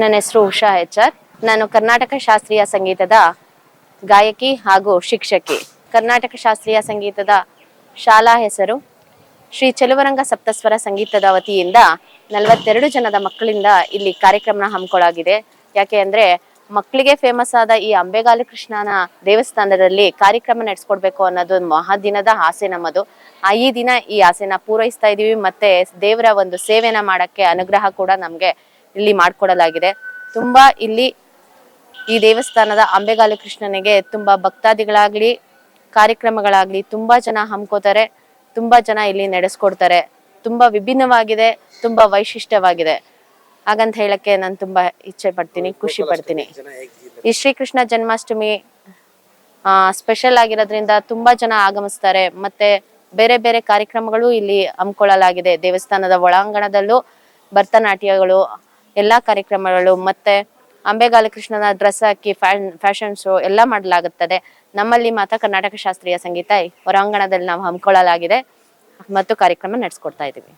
ನನ್ನ ಹೆಸರು Usha H R. ನಾನು ಕರ್ನಾಟಕ ಶಾಸ್ತ್ರೀಯ ಸಂಗೀತದ ಗಾಯಕಿ ಹಾಗೂ ಶಿಕ್ಷಕಿ. ಕರ್ನಾಟಕ ಶಾಸ್ತ್ರೀಯ ಸಂಗೀತದ ಶಾಲಾ ಹೆಸರು ಶ್ರೀ ಚೆಲುವರಂಗ ಸಪ್ತಸ್ವರ ಸಂಗೀತದ ವತಿಯಿಂದ ನಲವತ್ತೆರಡು ಜನದ ಮಕ್ಕಳಿಂದ ಇಲ್ಲಿ ಕಾರ್ಯಕ್ರಮ ಹಮ್ಮಿಕೊಳ್ಳಾಗಿದೆ ಯಾಕೆ ಅಂದ್ರೆ ಮಕ್ಕಳಿಗೆ ಫೇಮಸ್ ಆದ ಈ ಅಂಬೆಗಾಲು ಕೃಷ್ಣನ ದೇವಸ್ಥಾನದಲ್ಲಿ ಕಾರ್ಯಕ್ರಮ ನಡೆಸ್ಕೊಡ್ಬೇಕು ಅನ್ನೋದು ಮಹಾದಿನದ ಆಸೆ ನಮ್ಮದು. ಆ ಈ ದಿನ ಈ ಆಸೆನ ಪೂರೈಸ್ತಾ ಇದೀವಿ ಮತ್ತೆ ದೇವರ ಒಂದು ಸೇವೆನ ಮಾಡಕ್ಕೆ ಅನುಗ್ರಹ ಕೂಡ ನಮ್ಗೆ ಇಲ್ಲಿ ಮಾಡ್ಕೊಡಲಾಗಿದೆ. ತುಂಬಾ ಇಲ್ಲಿ ಈ ದೇವಸ್ಥಾನದ ಅಂಬೆಗಾಲು ಕೃಷ್ಣನಿಗೆ ತುಂಬಾ ಭಕ್ತಾದಿಗಳಾಗ್ಲಿ ಕಾರ್ಯಕ್ರಮಗಳಾಗ್ಲಿ ತುಂಬಾ ಜನ ಹಮ್ಕೋತಾರೆ. ತುಂಬಾ ಜನ ಇಲ್ಲಿ ನಡೆಸ್ಕೊಡ್ತಾರೆ. ತುಂಬಾ ವಿಭಿನ್ನವಾಗಿದೆ ತುಂಬಾ ವೈಶಿಷ್ಟ್ಯವಾಗಿದೆ. ಹಾಗಂತ ಹೇಳಕ್ಕೆ ನಾನು ತುಂಬಾ ಇಚ್ಛೆ ಪಡ್ತೀನಿ ಖುಷಿ ಪಡ್ತೀನಿ. ಈ ಶ್ರೀಕೃಷ್ಣ ಜನ್ಮಾಷ್ಟಮಿ ಸ್ಪೆಷಲ್ ಆಗಿರೋದ್ರಿಂದ ತುಂಬಾ ಜನ ಆಗಮಿಸ್ತಾರೆ. ಮತ್ತೆ ಬೇರೆ ಬೇರೆ ಕಾರ್ಯಕ್ರಮಗಳು ಇಲ್ಲಿ ಹಮ್ಮಿಕೊಳ್ಳಲಾಗಿದೆ ದೇವಸ್ಥಾನದ ಒಳಾಂಗಣದಲ್ಲೂ ಭರತನಾಟ್ಯಗಳು ಎಲ್ಲಾ ಕಾರ್ಯಕ್ರಮಗಳು ಮತ್ತೆ ಅಂಬೆಗಾಲ ಕೃಷ್ಣನ ಡ್ರೆಸ್ ಹಾಕಿ ಫ್ಯಾಷನ್ ಶೋ ಎಲ್ಲ ಮಾಡಲಾಗುತ್ತದೆ. ನಮ್ಮಲ್ಲಿ ಮಾತ್ರ ಕರ್ನಾಟಕ ಶಾಸ್ತ್ರೀಯ ಸಂಗೀತ ಹೊರಾಂಗಣದಲ್ಲಿ ನಾವು ಹಮ್ಮಿಕೊಳ್ಳಲಾಗಿದೆ. ಮತ್ತು ಕಾರ್ಯಕ್ರಮ ನಡೆಸ್ಕೊಡ್ತಾ ಇದ್ದೀವಿ.